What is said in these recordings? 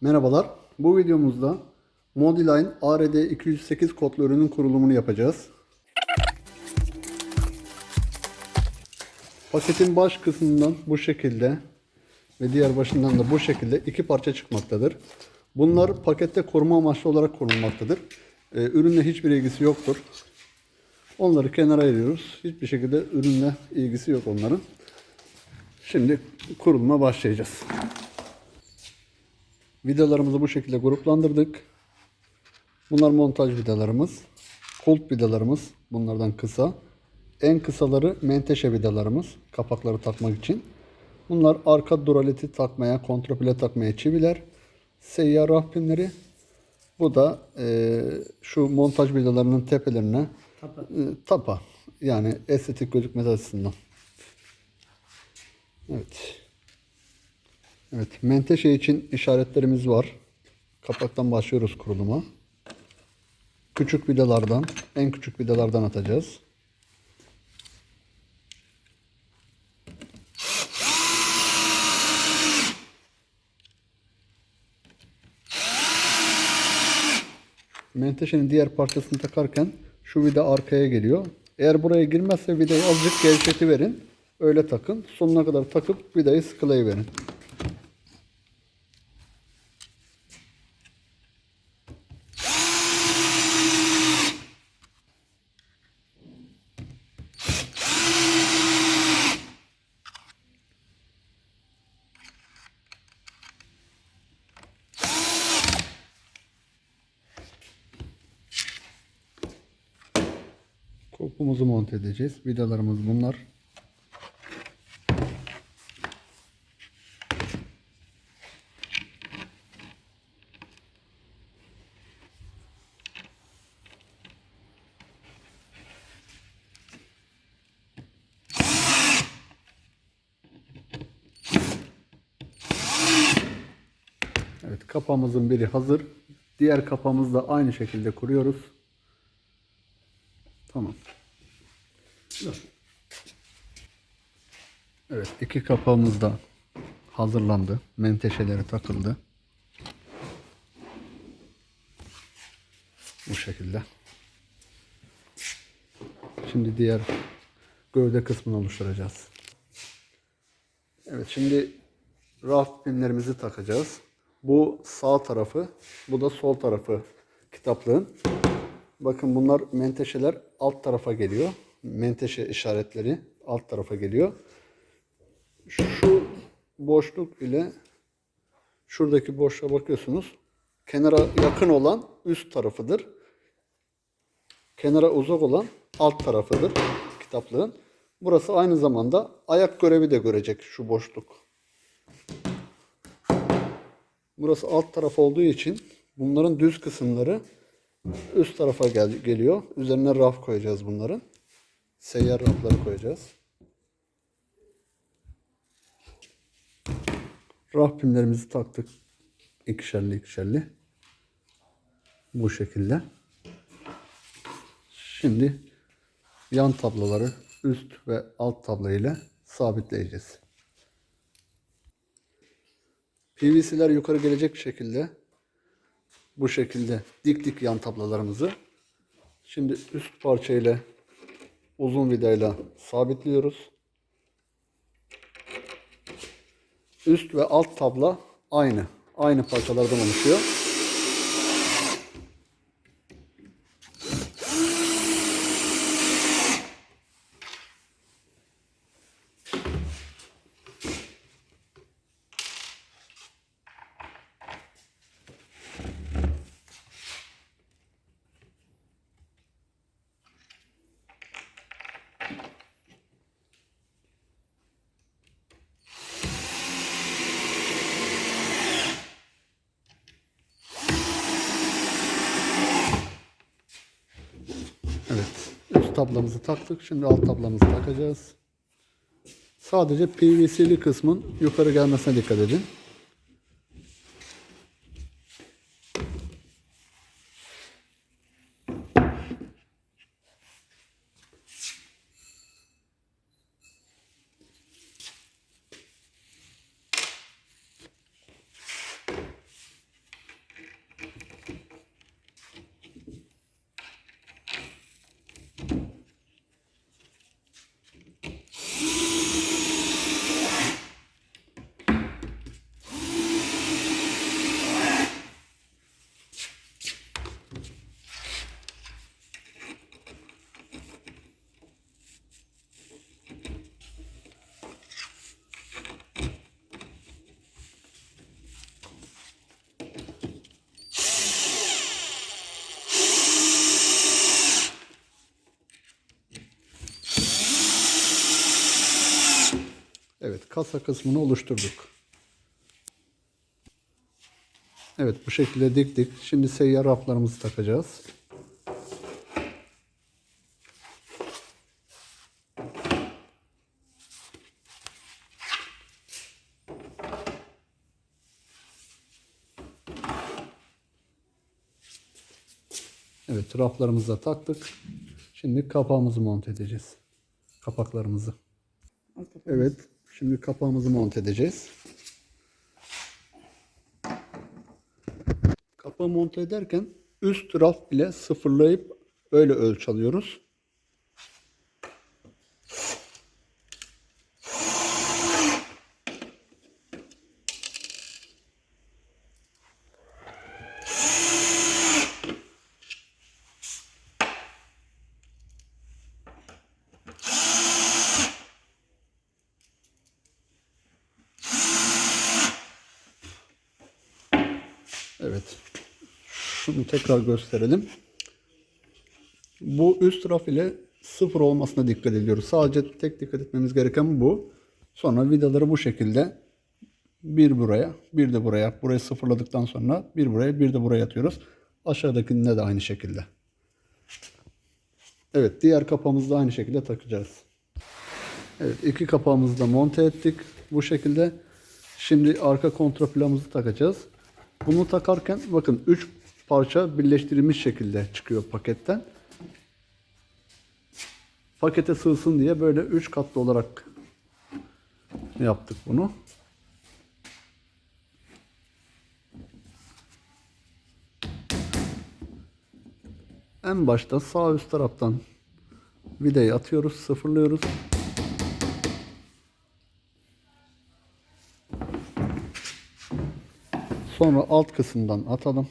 Merhabalar. Bu videomuzda Modiline ARD208 kodlu ürünün kurulumunu yapacağız. Paketin baş kısmından bu şekilde ve diğer başından da bu şekilde iki parça çıkmaktadır. Bunlar pakette koruma amaçlı olarak konulmaktadır. Ee, ürünle hiçbir ilgisi yoktur. Onları kenara ayırıyoruz. Hiçbir şekilde ürünle ilgisi yok onların. Şimdi kuruluma başlayacağız. Vidalarımızı bu şekilde gruplandırdık. Bunlar montaj vidalarımız. Kult vidalarımız bunlardan kısa. En kısaları menteşe vidalarımız. Kapakları takmak için. Bunlar arka duraleti takmaya, kontrapile takmaya çiviler. Seyyar raf pinleri. Bu da e, şu montaj vidalarının tepelerine Tapa. e, tapa. Yani estetik gözükmesi açısından. Evet. Evet, menteşe için işaretlerimiz var. Kapaktan başlıyoruz kuruluma. Küçük vidalardan, en küçük vidalardan atacağız. Menteşenin diğer parçasını takarken şu vida arkaya geliyor. Eğer buraya girmezse vidayı azıcık gevşetiverin. Öyle takın. Sonuna kadar takıp vidayı sıkılayıverin. Kopumuzu monte edeceğiz. Vidalarımız bunlar. Evet kapağımızın biri hazır. Diğer kapağımızı da aynı şekilde kuruyoruz. Tamam. Evet iki kapağımız da hazırlandı. Menteşeleri takıldı. Bu şekilde. Şimdi diğer gövde kısmını oluşturacağız. Evet şimdi raf pinlerimizi takacağız. Bu sağ tarafı, bu da sol tarafı kitaplığın. Bakın bunlar menteşeler alt tarafa geliyor. Menteşe işaretleri alt tarafa geliyor. Şu boşluk ile şuradaki boşluğa bakıyorsunuz. Kenara yakın olan üst tarafıdır. Kenara uzak olan alt tarafıdır kitaplığın. Burası aynı zamanda ayak görevi de görecek şu boşluk. Burası alt taraf olduğu için bunların düz kısımları üst tarafa gel geliyor. Üzerine raf koyacağız bunların. Seyyar rafları koyacağız. Raf pimlerimizi taktık. İkişerli ikişerli. Bu şekilde. Şimdi yan tabloları üst ve alt tablo ile sabitleyeceğiz. PVC'ler yukarı gelecek şekilde bu şekilde dik dik yan tablalarımızı şimdi üst parça ile uzun vidayla sabitliyoruz. Üst ve alt tabla aynı. Aynı parçalardan oluşuyor. Evet. Üst tablamızı taktık. Şimdi alt tablamızı takacağız. Sadece PVC'li kısmın yukarı gelmesine dikkat edin. Evet, kasa kısmını oluşturduk. Evet, bu şekilde diktik. Şimdi seyyar raflarımızı takacağız. Evet, raflarımızı da taktık. Şimdi kapağımızı monte edeceğiz. Kapaklarımızı. Evet, şimdi kapağımızı monte edeceğiz. Kapağı monte ederken üst raf bile sıfırlayıp öyle ölçü alıyoruz. Evet. Şunu tekrar gösterelim. Bu üst raf ile sıfır olmasına dikkat ediyoruz. Sadece tek dikkat etmemiz gereken bu. Sonra vidaları bu şekilde bir buraya, bir de buraya. Burayı sıfırladıktan sonra bir buraya, bir de buraya atıyoruz. Aşağıdakinde de aynı şekilde. Evet, diğer kapağımızı da aynı şekilde takacağız. Evet, iki kapağımızı da monte ettik bu şekilde. Şimdi arka kontraplamızı takacağız. Bunu takarken bakın 3 parça birleştirilmiş şekilde çıkıyor paketten. Pakete sığsın diye böyle 3 katlı olarak yaptık bunu. En başta sağ üst taraftan vidayı atıyoruz, sıfırlıyoruz. Sonra alt kısımdan atalım.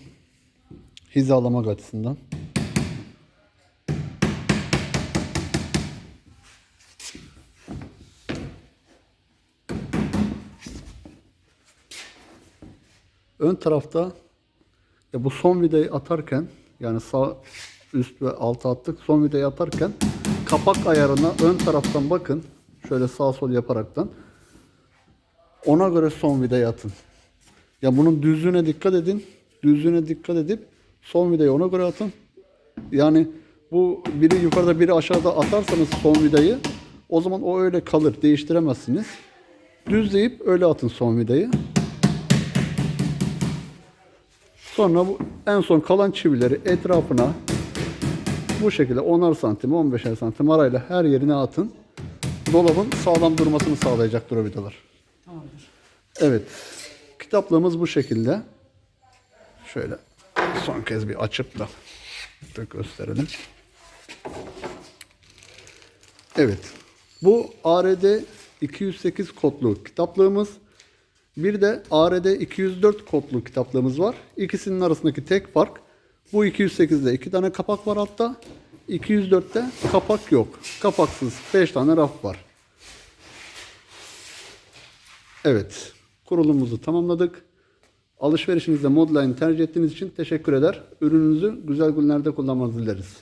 Hizalamak açısından. Ön tarafta ya bu son vidayı atarken yani sağ üst ve alta attık. Son vidayı atarken kapak ayarına ön taraftan bakın. Şöyle sağ sol yaparaktan. Ona göre son vidayı atın. Ya bunun düzlüğüne dikkat edin. Düzlüğüne dikkat edip son vidayı ona göre atın. Yani bu biri yukarıda biri aşağıda atarsanız son vidayı o zaman o öyle kalır. Değiştiremezsiniz. Düzleyip öyle atın son vidayı. Sonra bu en son kalan çivileri etrafına bu şekilde 10'ar santim 15'er santim arayla her yerine atın. Dolabın sağlam durmasını sağlayacaktır o vidalar. Tamamdır. Evet. Kitaplığımız bu şekilde. Şöyle son kez bir açıp da gösterelim. Evet. Bu ARD 208 kodlu kitaplığımız. Bir de ARD 204 kodlu kitaplığımız var. İkisinin arasındaki tek fark bu 208'de iki tane kapak var altta. 204'te kapak yok. Kapaksız 5 tane raf var. Evet. Kurulumumuzu tamamladık. Alışverişinizde Modline'ı tercih ettiğiniz için teşekkür eder. Ürününüzü güzel günlerde kullanmanızı dileriz.